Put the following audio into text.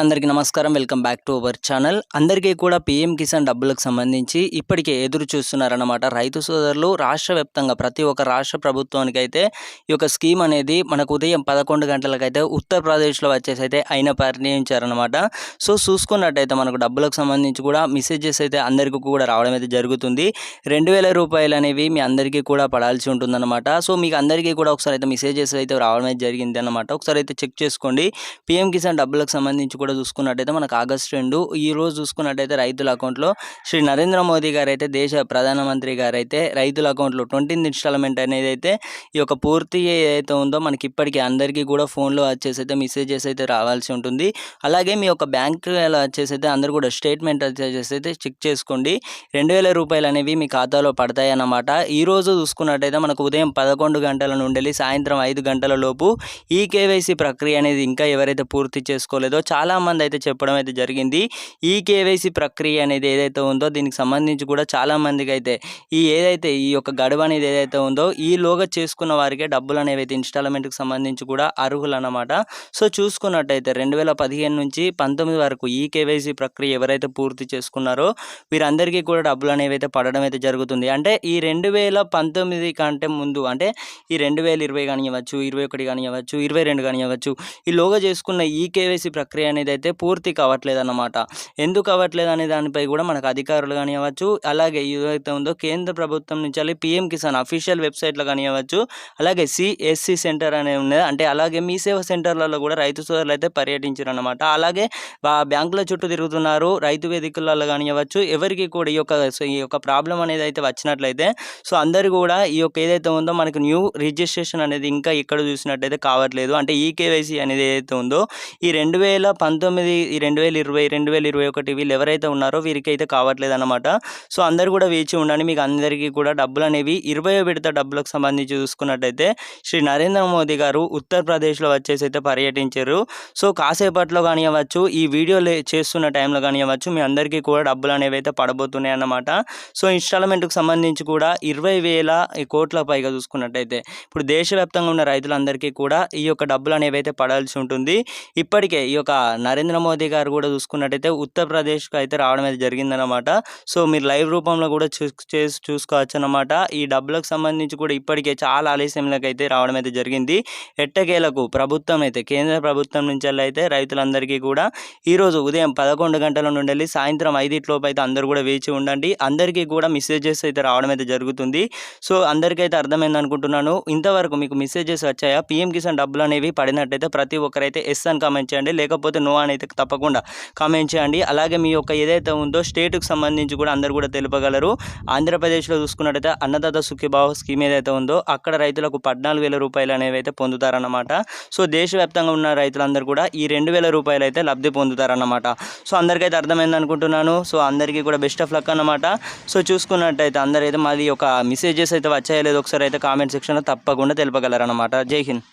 అందరికీ నమస్కారం. Welcome back to our channel. అందరికీ కూడా పీఎం కిసాన్ డబ్బులకు సంబంధించి ఇప్పటికే ఎదురు చూస్తున్నారన్నమాట. రైతు సోదరులు రాష్ట్ర వ్యాప్తంగా ప్రతి ఒక్క రాష్ట్ర ప్రభుత్వానికి అయితే ఈ యొక్క స్కీమ్ అనేది మనకు ఉదయం పదకొండు గంటలకైతే ఉత్తరప్రదేశ్లో వచ్చేసి అయితే అయిన పరిణయించారనమాట సో చూసుకున్నట్టయితే మనకు డబ్బులకు సంబంధించి కూడా మెసేజెస్ అయితే అందరికీ కూడా రావడం అయితే జరుగుతుంది. రెండు వేల రూపాయలు అనేవి మీ అందరికీ కూడా పడాల్సి ఉంటుందన్నమాట. సో మీకు అందరికీ కూడా ఒకసారి అయితే మెసేజెస్ అయితే రావడం అయితే జరిగింది అనమాట ఒకసారి అయితే చెక్ చేసుకోండి. పీఎం కిసాన్ డబ్బులకు సంబంధించి కూడా చూసుకున్నట్టయితే మనకు ఆగస్ట్ రెండు. ఈ రోజు చూసుకున్నట్టయితే రైతుల అకౌంట్లో శ్రీ నరేంద్ర మోదీ గారు అయితే దేశ ప్రధానమంత్రి గారు అయితే రైతుల అకౌంట్లో ట్వంటీ ఇన్స్టాల్మెంట్ అనేది అయితే ఈ యొక్క పూర్తి ఏదైతే ఉందో మనకి ఇప్పటికీ అందరికీ కూడా ఫోన్లో వచ్చేసి అయితే మెసేజెస్ అయితే రావాల్సి ఉంటుంది. అలాగే మీ యొక్క బ్యాంక్ వచ్చేసి అయితే అందరూ కూడా స్టేట్మెంట్ వచ్చేసి అయితే చెక్ చేసుకోండి. రెండు వేల రూపాయలు అనేవి మీ ఖాతాలో పడతాయి అన్నమాట. ఈరోజు చూసుకున్నట్టయితే మనకు ఉదయం పదకొండు గంటల నుండి సాయంత్రం ఐదు గంటల లోపు ఈ కేవైసీ ప్రక్రియ అనేది ఇంకా ఎవరైతే పూర్తి చేసుకోలేదో చాలా చాలామంది అయితే చెప్పడం అయితే జరిగింది. ఈ కేవైసీ ప్రక్రియ అనేది ఏదైతే ఉందో దీనికి సంబంధించి కూడా చాలామందికి అయితే ఈ ఏదైతే ఈ యొక్క గడువు అనేది ఏదైతే ఉందో ఈ చేసుకున్న వారికే డబ్బులు అనేవి అయితే ఇన్స్టాల్మెంట్కి సంబంధించి కూడా అర్హులు అన్నమాట సో చూసుకున్నట్టయితే రెండు వేల పదిహేను నుంచి పంతొమ్మిది వరకు ఈ కేవైసీ ప్రక్రియ ఎవరైతే పూర్తి చేసుకున్నారో వీరందరికీ కూడా డబ్బులు అనేవి అయితే పడడం అయితే జరుగుతుంది. అంటే ఈ రెండు వేల పంతొమ్మిది కంటే ముందు అంటే ఈ రెండు వేల ఇరవై కానివ్వచ్చు ఇరవై ఒకటి కానివ్వచ్చు ఇరవై రెండు కానివ్వచ్చు ఈ చేసుకున్న ఈ కేవైసీ ప్రక్రియ అనేది అయితే పూర్తి కావట్లేదు అన్నమాట ఎందుకు అవ్వట్లేదు అనే దానిపై కూడా మనకు అధికారులు కానివ్వచ్చు అలాగే ఏదైతే ఉందో కేంద్ర ప్రభుత్వం నుంచి అలాగే పిఎం కిసాన్ అఫీషియల్ వెబ్సైట్లో కానివ్వచ్చు అలాగే సిఎస్సి సెంటర్ అనేది ఉన్నది. అంటే అలాగే మీ సేవ సెంటర్లలో కూడా రైతు సోదరులు అయితే పర్యటించారు అనమాట అలాగే బ్యాంకుల చుట్టూ తిరుగుతున్నారు రైతు వేదికలలో కానివ్వచ్చు ఎవరికి కూడా ఈ యొక్క ఈ యొక్క ప్రాబ్లం అనేది అయితే వచ్చినట్లయితే సో అందరు కూడా ఈ యొక్క ఏదైతే ఉందో మనకు న్యూ రిజిస్ట్రేషన్ అనేది ఇంకా ఎక్కడ చూసినట్టయితే కావట్లేదు. అంటే ఈ కేవైసీ అనేది ఏదైతే ఉందో ఈ రెండు వేల పంతొమ్మిది ఈ రెండు వేల ఇరవై రెండు వేల ఇరవై ఒకటి వీళ్ళు ఎవరైతే ఉన్నారో వీరికి అయితే కావట్లేదు అనమాట సో అందరు కూడా వేచి ఉండండి మీకు అందరికీ కూడా డబ్బులు అనేవి ఇరవై విడత డబ్బులకు సంబంధించి చూసుకున్నట్టయితే శ్రీ నరేంద్ర మోదీ గారు ఉత్తరప్రదేశ్లో వచ్చేసి అయితే పర్యటించారు. సో కాసేపట్లో కానివ్వచ్చు ఈ వీడియో చేస్తున్న టైంలో కానివ్వచ్చు మీ అందరికీ కూడా డబ్బులు అనేవి అయితే పడబోతున్నాయి అన్నమాట. సో ఇన్స్టాల్మెంట్కి సంబంధించి కూడా ఇరవై వేల కోట్ల పైగా చూసుకున్నట్టయితే ఇప్పుడు దేశవ్యాప్తంగా ఉన్న రైతులందరికీ కూడా ఈ యొక్క డబ్బులు అనేవి అయితే పడాల్సి ఉంటుంది. ఇప్పటికే ఈ యొక్క నరేంద్ర మోదీ గారు కూడా చూసుకున్నట్టయితే ఉత్తరప్రదేశ్కు అయితే రావడం అయితే జరిగిందనమాట సో మీరు లైవ్ రూపంలో కూడా చూ చేసి చూసుకోవచ్చు అనమాట ఈ డబ్బులకు సంబంధించి కూడా ఇప్పటికే చాలా ఆలస్యంలోకి అయితే రావడం అయితే జరిగింది. ఎట్టకేలకు ప్రభుత్వం అయితే కేంద్ర ప్రభుత్వం నుంచి అయితే రైతులందరికీ కూడా ఈరోజు ఉదయం పదకొండు గంటల నుండి వెళ్ళి సాయంత్రం ఐదింటిలోపు అయితే అందరూ కూడా వేచి ఉండండి. అందరికీ కూడా మెసేజెస్ అయితే రావడం అయితే జరుగుతుంది. సో అందరికైతే అర్థమైంది అనుకుంటున్నాను. ఇంతవరకు మీకు మెసేజెస్ వచ్చాయా? పిఎం కిసాన్ డబ్బులు అనేవి పడినట్టయితే ప్రతి ఒక్కరైతే ఎస్ అని కామెంట్ చేయండి. లేకపోతే నో అని అయితే తప్పకుండా కామెంట్ చేయండి. అలాగే మీ యొక్క ఏదైతే ఉందో స్టేట్కి సంబంధించి కూడా అందరూ కూడా తెలుపగలరు. ఆంధ్రప్రదేశ్లో చూసుకున్నట్టయితే అన్నదాత సుఖీభావ స్కీమ్ ఏదైతే ఉందో అక్కడ రైతులకు పద్నాలుగు వేల రూపాయలు అనేవి అయితే పొందుతారన్నమాట. సో దేశవ్యాప్తంగా ఉన్న రైతులందరూ కూడా ఈ రెండు వేల రూపాయలు అయితే లబ్ధి పొందుతారన్నమాట. సో అందరికైతే అర్థమైంది అనుకుంటున్నాను. సో అందరికీ కూడా బెస్ట్ ఆఫ్ లక్ అన్నమాట. సో చూసుకున్నట్టయితే అందరైతే మాది ఒక మెసేజెస్ అయితే వచ్చాయో లేదో ఒకసారి అయితే కామెంట్ సెక్షన్లో తప్పకుండా తెలుపగలరన్నమాట. జై హింద్.